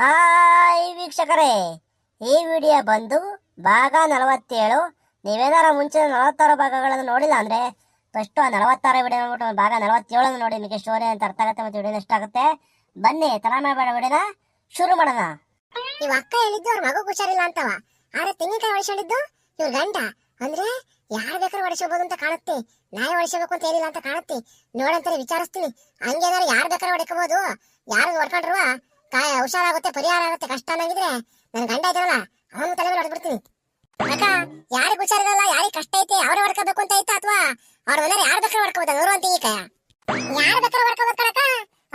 Hi ವೀಕ್ಷಕರೇ. ಈ video ಬಂದು ಭಾಗ ನಲವತ್ತೇಳು. ನೀವೇನಾರ ಮುಂಚೆ ನಲವತ್ತಾರು ಭಾಗಗಳನ್ನು ನೋಡಿಲ್ಲ ಅಂದ್ರೆ ಫಸ್ಟ್ ಆ ನಲವತ್ತಾರು ವಿಡಿಯೋ ನೋಡ್ಬಿಟ್ಟು ಭಾಗ ನಲವತ್ತೇಳನ್ನು ನೋಡಿ, ನಿಮಗೆ ಸ್ಟೋರಿ ಅಂತ ಅರ್ಥ ಆಗುತ್ತೆ ಮತ್ತು ವಿಡಿಯೋ ಇಷ್ಟ ಆಗುತ್ತೆ. ಬನ್ನಿ ಮಾಡಬೇಡ ವಿಡಿಯೋನ ಶುರು ಮಾಡೋಣ. ಇವ್ ಅಕ್ಕ ಹೇಳಿದ್ದು ಅವ್ರ ಮಗು ಹುಷಾರಿಲ್ಲ ಅಂತವ. ಆದ್ರೆ ತೆಂಗಿನಕಾಯಿ ಹೊಡಿಸಿದ್ದು ಇವ್ರ ಗಂಡ. ಅಂದ್ರೆ ಯಾರು ಬೇಕಾದ್ರೂ ಹೊಡಿಸಬಹುದು ಅಂತ ಕಾಣುತ್ತೆ. ನಾಯಿ ಹೊಡಿಸಬೇಕು ಅಂತ ಏನಿಲ್ಲ ಅಂತ ಕಾಣುತ್ತೆ. ನೋಡಂತಾರೆ ವಿಚಾರಿಸ್ತೀನಿ. ಹಂಗೇನಾರು ಯಾರು ಬೇಕಾದ್ರೂ ಹೊಡಕಬಹುದು ಯಾರು ಹೊಡ್ಕೊಂಡ್ರು ಕಾಯ ಹುಷಾರಾಗುತ್ತೆ, ಪರಿಹಾರ ಆಗುತ್ತೆ, ಕಷ್ಟ ಅನ್ನಂಗಿದ್ರೆ ನನ್ ಗಂಡ ಇದ್ದಾರಲ್ಲ ಅವನ ತಲೆ ಮೇಲೆ ಹೊಡ್ಬಿಡ್ತೀನಿ ಅಕ್ಕ, ಯಾರಿಗ್ ಹುಷಾರಿರಲ್ಲ, ಯಾರಿಗೆ ಕಷ್ಟ ಐತೆ, ಅವ್ರೇ ಹೊಡ್ಕೋಬೇಕು ಅಂತ ಐತಾ ಅಥವಾ ಅವ್ರ ಯಾರ್ ಯಾರು ಬೇಕಾದ್ರೂ ಹೊಡ್ಕೋಬೋದು, ನೂರು ಅಂತ ಈ ಕಾಯ ಯಾರು ಬೇಕಾದ್ರೂ ಹೊಡ್ಕೋಬೇಕು ಅಕ್ಕ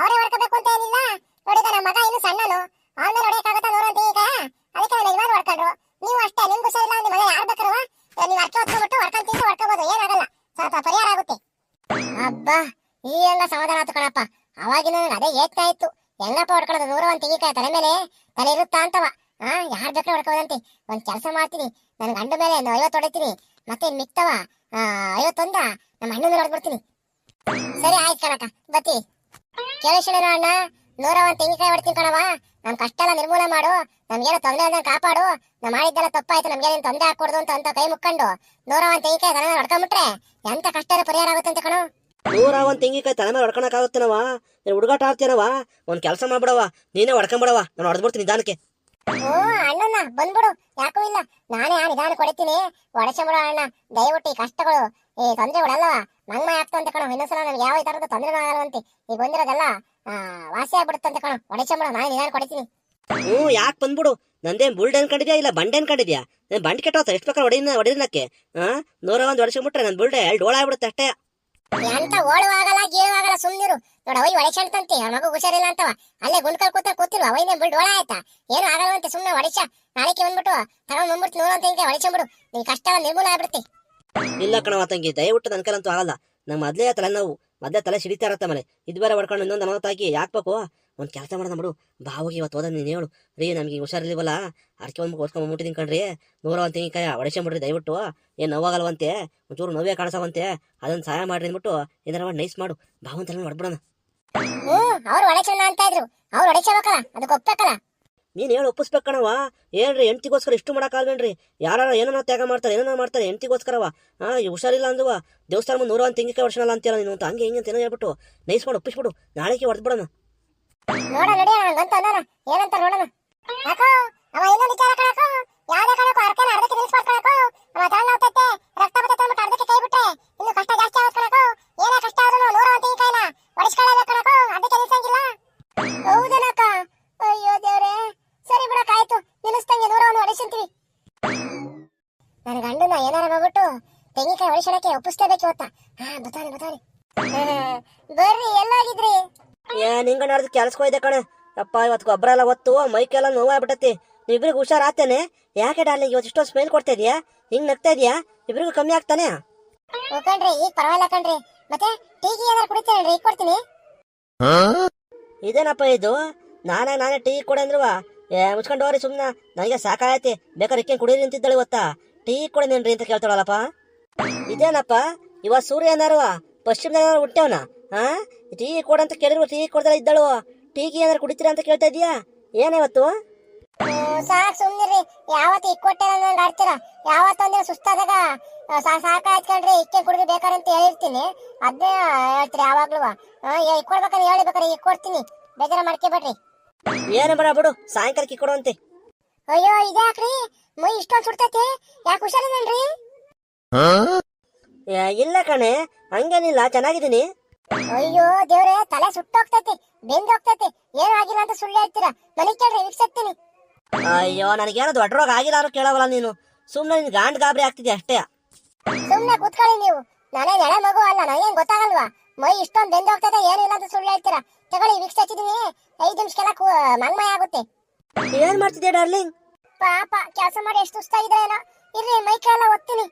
ಅವರೇ ಹೊಡ್ಕೋಬೇಕು ಅಂತ ಏನಿಲ್ಲ. ನೋಡಿದ ನಮ್ಮ ಮಗ ಇನ್ನು ಸಣ್ಣನು ಆಮೇಲೆ ಹೊಡೆಯಕ್ಕಾಗತ್ತ ನೋಡು ಅಂತ ಈಗ ಅದಕ್ಕೆ ನನ್ನ ಯಜಮಾನ್ ಹೊಡ್ಕೊಂಡ್ರು. ನೀವು ಅಷ್ಟೇ, ನಿಮ್ಗೆ ಹುಷಾರಿಲ್ಲ ನಿಮ್ಮ ಮಗ ಯಾರು ಬೇಕಾರುವ ನೀವು ಅರ್ಕೆ ಹೊತ್ಕೊಂಡ್ಬಿಟ್ಟು ಹೊಡ್ಕೊಂಡು ತಿಂದು ಹೊಡ್ಕೋಬಹುದು ಏನಾಗಲ್ಲ. ಸ್ವಲ್ಪ ಪರಿಹಾರ ಆಗುತ್ತೆ. ಅಬ್ಬಾ, ಈ ಎಲ್ಲ ಸಮಾಧಾನ ಆಯ್ತು ಕಣಪ್ಪ. ಅವಾಗಿನ ಅದೇ ಏತ್ತಾ ಇತ್ತು ಹೆಂಗಪ್ಪ ಹೊಡ್ಕೊಳ್ಳೋದು ನೂರ ಒಂದು ತೆಗಿಕಾಯ ತಲೆ ಮೇಲೆ ತಲೆ ಇರುತ್ತಾ ಅಂತವ. ಹಾ ಯಾರು ಬೇಕಾದ್ರೆ ಹೊಡ್ಕೋದಂತೆ ಒಂದ್ ಕೆಲಸ ಮಾಡ್ತೀನಿ. ನನ್ನ ಗಂಡ ಮೇಲೆ ಒಂದು ಐವತ್ತು ಹೊಡಿತೀನಿ. ಮತ್ತೆ ಇನ್ ಮಿಕ್ತವ ಐವತ್ತೊಂದ ನಮ್ಮ ಅಣ್ಣನ ಹೊಡ್ಬಿಡ್ತೀನಿ ಸರಿ, ಆಯ್ತು ಕಣಕ ಬತ್ತಿ ಕೇಳಿಸಿಡೋಣ ಅಣ್ಣ. ನೂರ ಒಂದ್ ತೆಂಗಿನಕಾಯಿ ಹೊಡ್ತೀನಿ ಕಣವ ನಮ್ ಕಷ್ಟ ಎಲ್ಲ ನಿರ್ಮೂಲ ಮಾಡು. ನಮ್ಗೇನೋ ತೊಂದರೆ ಅಂದ್ರೆ ಕಾಪಾಡು. ನಮ್ ಮಾಡಿದ್ದೆಲ್ಲ ತಪ್ಪಾಯ್ತು. ನಮ್ಗೇನು ತೊಂದರೆ ಹಾಕೊಡ್ದು ಅಂತ ಅಂತ ಕೈ ಮುಕ್ಕೊಂಡು ನೂರ ಒಂದು ತೆಂಗಿನಕಾಯಿ ತಲೆ ಹೊಡ್ಕೊಂಬಿಟ್ರೆ ಎಂತ ಕಷ್ಟ ಪರಿಹಾರ ಆಗುತ್ತೆ ಅಂತ ಕಣೋ. ನೂರ ಒಂದು ತೆಂಗಿನಕಾಯಿ ತಲೆ ಮೇಲೆ ಹೊಡ್ಕೊಳಕಾಗುತ್ತೇನವ ನೀನು ಹುಡುಗಾಟ ಆಗ್ತಿರವ ಒಂದ್ ಕೆಲಸ ಮಾಡ್ಬಿಡವ ನೀನೇ ಹೊಡ್ಕೊಂಬಿಡವ ನಾನು ಹೊಡೆದ್ಬಿಡ್ತೀನಿ ನಿಧಾನಕ್ಕೆ. ಓ ಅಣ್ಣನ ಬಂದ್ಬಿಡು ಯಾಕೂ ಇಲ್ಲ. ನಾನೇ ಆ ನಿಧಾನ ಕೊಡ್ತೀನಿ ಹೊಡೆಸಬಿಡು ಅಣ್ಣ ದಯವಿಟ್ಟು ಈ ಕಷ್ಟಗಳು ಈ ತೊಂದರೆಗಳಲ್ಲ ಮಂಗ್ಮ ಆಗ್ತಂತೆ ಕಣೋ ಇನ್ನೊಂದ್ಸಲ ನಮ್ಗೆ ಯಾವ ತರದ ತೊಂದರೆ ಆಗಲ್ವಂತೆ ಈಗ ಬಂದಿರೋದೆಲ್ಲ ಆ, ವಾಸಿ ಆಗ್ಬಿಡುತ್ತಂತೆ ಕಣೋ ಹೊಡೆಸಬಿಡು ನಾನು ನಿಧಾನ ಕೊಡ್ತೀನಿ ಹ್ಞೂ ಯಾಕೆ ಬಂದ್ಬಿಡು? ನಂದೇನ್ ಬುಲ್ಡ್ ಅನ್ಕೊಂಡಿದ್ಯಾ ಇಲ್ಲ ಬಂಡೆ ಅನ್ಕೊಂಡಿದ್ಯಾ ನಾನು ಬಂಡ್ ಕೆಟ್ಟೋತ ಎಷ್ಟು ಬೇಕಾದ್ರೆ ಹೊಡಿನ ಹೊಡಿನಕ್ಕೆ ಹಾಂ ನೂರ ಒಂದ್ ಹೊಡೆಸ್ಕೊಂಬಿಟ್ರೆ ನನ್ನ ಬುಲ್ಡೆ ಎರಡು ಡೋಳ ಆಗ್ಬಿಡುತ್ತೆ ಅಷ್ಟೇ. ಎಂತ ಓಡುವಾಗಲ್ಲ, ಗೀಳುವಾಗಲ್ಲ, ಸುಮ್ನಿರು. ನೋಡ ಅವಯ್ ಒಳಚಂತಂತೆ ಅವ್ರ ಮಗು ಹುಷಾರಿಲ್ಲ ಅಂತವ. ಅಲ್ಲೇ ಗುಂಡ್ಕಲ್ ಕೂತ ಕೂತಿರು ಅವೈನೇ ಬಿಡ್ ಒಳ ಆಯ್ತಾ? ಏನು ಆಗಲ್ವಂತೆ ಸುಮ್ನೆ ಒಡಿಸ ನಾಳೆಕ್ಕೆ ಬಂದ್ಬಿಟ್ಟು ತಗೊಂಡ್ ಬಂದ್ಬಿಟ್ಟು ನೂರ ಅಂತ ಹಿಂಗೆ ಒಡಿಸ್ಬಿಡು ನಿನ್ ಕಷ್ಟ ನಿರ್ಮೂಲ ಆಗ್ಬಿಡ್ತಿ. ಇಲ್ಲ ಕಣವ ತಂಗಿ, ದಯವಿಟ್ಟು ನನ್ಕಲಂತೂ ಆಗಲ್ಲ. ನಮ್ಮ ಮೊದಲೇ ತಲೆ ನೋವು ಮೊದಲೇ ತಲೆ ಸಿಡಿತಾ ಇರತ್ತೆ ಮನೆ. ಇದು ಬೇರೆ ಹೊಡ್ಕೊಂಡು ಇನ್ನೊಂದು ಅನಾಹುತಾಗಿ ಯಾಕೆ ಬೇಕು? ಒಂದು ಕೆಲಸ ಮಾಡೋಣ ಬಿಡು ಬಾವಿಗೆ ಇವತ್ತು ಹೋದ ನೀನು ಹೇಳು. ರೀ ನಮಗೆ ಹುಷಾರಿಲ್ವಲ್ಲ ಅರ್ಕೆ ಒಂದು ಓದ್ಕೊಂಡ್ ಬಂದ್ಬಿಟ್ಟಿದ್ದೀನಿ ಕಣ್ರಿ. ನೂರ ಒಂದು ತೆಂಗಿನಕಾಯಿ ಬಿಡ್ರಿ ದಯವಿಟ್ಟು. ಏನು ನೋವಾಗಲ್ವಂತೆ? ಒಂಚೂರು ನೋವೇ ಕಾಣಿಸವಂತೆ ಅದನ್ನ ಸಹಾಯ ಮಾಡ್ರಿ ಅಂದ್ಬಿಟ್ಟು ಏನಾರ ಮಾಡಿ ನೈಸ್ ಮಾಡು. ಬಾವನ್ ತಲೆ ಹೊಡ್ಬಿಡೋಣ ಅವ್ರು ಅಂತ ಇದ್ರು. ಅವ್ರು ಒಡಿಸಬೇಕಲ್ಲ ಅದಕ್ಕೆ ಒಪ್ಬೇಕಲ್ಲ? ನೀನ್ ಹೇಳು ಒಪ್ಪಿಸ್ಬೇಕಣವ ಕಣವ ಏನ್ರಿ ಹೆಂಡ್ತಿಗೋಸ್ಕರ ಇಷ್ಟು ಮಾಡಕ್ಕಾಗಲ್ವೇನ್ರಿ ಯಾರು ಏನೋ ತ್ಯಾಗ ಮಾಡ್ತಾರೆ ಏನೋ ಮಾಡ್ತಾರೆ ಹೆಂಡತಿಗೋಸ್ಕರವ. ಹಾ ಹುಷಾರಿಲ್ಲ ಅಂದುವ. ದೇವಸ್ಥಾನ ಮುಂದೆ ನೂರ ಒಂದು ತೆಂಗಿನಕಾಯಿ ವರ್ಷನಲ್ಲ ಅಂತೀರ ನೀನು ಅಂತ. ಹಂಗೆ ಹಿಂಗೆ ಅಂತ ಏನೋ ಹೇಳ್ಬಿಟ್ಟು. ನೈಸ್ ಮಾಡಿ ಒಪ್ಪಿಸ್ಬಿಡು. ನಾಳೆಗೆ ಹೊಡೆದ್ಬಿಡೋಣ ನೋಡ ನಡಿ ಏನಂತ ನೋಡೋಣ. ಯಾಕೋ ಅವ ಇನ್ನೊಂದು ವಿಚಾರ ಕಣಕೋ ಯಾವ್ದೇ ಕಣಕೋ ಅರ್ಕನ ಅರ್ಧಕ್ಕೆ ರಕ್ತ ಬರ್ತೈತೆ ಅಂದ್ಬಿಟ್ಟು ಅರ್ಧಕ್ಕೆ ಕೈ ಬಿಟ್ರೆ ಇನ್ನು ಕಷ್ಟ ಜಾಸ್ತಿ ಆಗುತ್ತೆ ಕಣಕೋ ಏನೇ ಕಷ್ಟ ಒಡಿಸ್ಕೊಳ್ಳೇಬೇಕು ಕಣಕೋ ಅದಕ್ಕೆ ನಿಲ್ಸಂಗಿಲ್ಲ. ಅಯ್ಯೋ ದೇವ್ರೆ. ಸರಿ ಬಿಡಕ್ಕಾಯ್ತು ನಿಲ್ಲಿಸ್ತಂಗೆ ನೂರ ಒಂದು ಹೊಡಿಸಂತೀವಿ ನನ್ನ ಗಂಡನ ಏನಾರ ಮಾಡ್ಬಿಟ್ಟು ತೆಂಗಿನಕಾಯಿ ಹೊಡಿಸೋಣಕ್ಕೆ ಒಪ್ಪಿಸ್ತೇಬೇಕು ಇವತ್ತ ಹಾ ಬತಾನೆ ಬರ್ರಿ ಏ ನಿಂಗ ನಡೆದ್ ಕೆಲ್ಸಕ್ಕೆ ಹೋಯ್ದೆ ಕಣ. ಅಪ್ಪ ಇವತ್ತು ಗೊಬ್ಬರ ಎಲ್ಲ ಒತ್ತು ಮೈಕೆಲ್ಲ ನೋವಾಗ್ಬಿಟ್ಟತಿ ಇಬ್ರಿಗೆ ಹುಷಾರ್ ಆತೇನೆ ಯಾಕೆ ಡಾರ್ಲಿಂಗ್ ಇವತ್ತು ಇಷ್ಟೊಂದು ಸ್ಮೈಲ್ ಕೊಡ್ತಾ ಇದೀಯಾ? ಹಿಂಗ್ ನಗ್ತಾ ಇದೀಯಾ? ಇಬ್ರಿಗೂ ಕಮ್ಮಿ ಆಗ್ತಾನೆ? ಓ ಕಣ್ರಿ ಈಗ ಪರವಾಗಿಲ್ಲ ಕಣ್ರಿ. ಮತ್ತೆ ಟೀಗಿ ಏನಾರು ಕುಡಿತೇನೆ ಈಗ ಕೊಡ್ತೀನಿ. ಇದೇನಪ್ಪ ಇದು? ನಾನೇ ನಾನೇ ಟೀ ಕೊಡೆ ಅಂದ್ರುವ? ಏ ಮುಚ್ಕೊಂಡು ಹೋಗ್ರಿ ಸುಮ್ಮನೆ ನನಗೆ ಸಾಕಾಯತಿ ಬೇಕಾದ್ರೆ ಇಕ್ಕೇನು ಕುಡೀರಿ ಅಂತಿದ್ದಾಳೆ ಗೊತ್ತಾ ಟೀ ಕೊಡೇನೇನ್ರಿ ಅಂತ ಕೇಳ್ತಾಳಲ್ಲಪ್ಪ? ಇದೇನಪ್ಪ? ಇವ ಸೂರ್ಯ ಏನಾರವ ಪಶ್ಚಿಮದಾಗ ಹುಟ್ಟವನ ಹಾ? ಟೀ ಕೊಡಂತ ಕೇಳಿದ್ರು ಟೀ ಕೊಡ್ದಲ್ಲ ಇದ್ದಳು. ಟೀಗೆ ಏನಾರು ಕುಡಿತೀರಾ ಅಂತ ಕೇಳ್ತಾ ಇದೀಯಾ? ಏನಿವತ್ತು ಸಾಕ್ ಸುಮ್ನಿರಿ ಯಾವತ್ತು ಇಕ್ಕೊಟ್ಟೆ ಕೊಟ್ಟೆ ನಂಗೆ ಆಡ್ತೀರ ಯಾವತ್ತೊಂದಿನ ಸುಸ್ತಾದಾಗ ಸಾಕಾಯ್ತು ಕಣ್ರಿ ಇಕ್ಕೆ ಕುಡಿದು ಅಂತ ಹೇಳಿರ್ತೀನಿ. ಅದೇ ಹೇಳ್ತೀರಿ ಯಾವಾಗ್ಲೂ. ಈಗ ಕೊಡ್ಬೇಕಾದ್ರೆ ಹೇಳಿ ಬೇಕಾರೆ ಈಗ ಕೊಡ್ತೀನಿ. ಬೇಜಾರ ಮಾಡ್ಕೊಬೇಡ್ರಿ ಏನು ಬರ ಬಿಡು. ಸಾಯಂಕಾಲಕ್ಕೆ ಕೊಡುವಂತೆ ಅಯ್ಯೋ ಇದ್ಯಾಕ್ರಿ? ಮೈ ಇಷ್ಟೊಂದು ಸುಡ್ತೈತಿ. ಯಾಕೆ ಹುಷಾರಿದ್ದೇನ್ರಿ ಏ, ಇಲ್ಲ ಕಣೆ. ಹಂಗೇನಿಲ್ಲ. ಚೆನ್ನಾಗಿದ್ದೀನಿ. ಅಯ್ಯೋ ದೇವ್ರೆ ತಲೆ ಸುಟ್ಟೋಗ್ತೈತಿ ಬೆಂದ್ ಹೋಗ್ತೈತಿ ಏನು ಆಗಿಲ್ಲ ಅಂತ ಸುಳ್ಳು ಹೇಳ್ತೀರಾ? ನನಗೆ ಕೇಳ್ರಿ ವೀಕ್ಷಿಸ್ತೀನಿ. ಅಯ್ಯೋ ನನಗೇನು ದೊಡ್ಡ ರೋಗ ಆಗಿಲ್ಲ ಕೇಳವಲ್ಲ ನೀನು. ಸುಮ್ಮನೆ ನಿನ್ ಗಾಂಡ್ ಗಾಬರಿ ಆಗ್ತಿದೆ ಅಷ್ಟೇ? ಸುಮ್ಮನೆ ಕೂತ್ಕೊಳ್ಳಿ ನೀವು. ನಾನೇ ಎಳೆ ಮಗು ಅಲ್ಲ ನನಗೇನು ಗೊತ್ತಾಗಲ್ವಾ? ಮೈ ಇಷ್ಟೊಂದು ಬೆಂದ್ ಹೋಗ್ತೈತೆ ಏನಿಲ್ಲ ಅಂತ ಸುಳ್ಳು ಹೇಳ್ತೀರಾ? ತಗೊಳ್ಳಿ ವೀಕ್ಷ ಹಚ್ಚಿದೀನಿ ಐದು ನಿಮಿಷಕ್ಕೆಲ್ಲ ಕೂ ಮಂಗ್ಮಯ ಆಗುತ್ತೆ. ಏನ್ ಮಾಡ್ತಿದ್ಯಾ ಡಾರ್ಲಿಂಗ್? ಪಾಪ ಕೆಲಸ ಮಾಡಿ ಎಷ್ಟು ಸುಸ್ತಾಗಿದೆ ಏನೋ ಇರ್ಲಿ ಮೈ ಕೈ ಎಲ್ಲ ಒತ್ತೀನಿ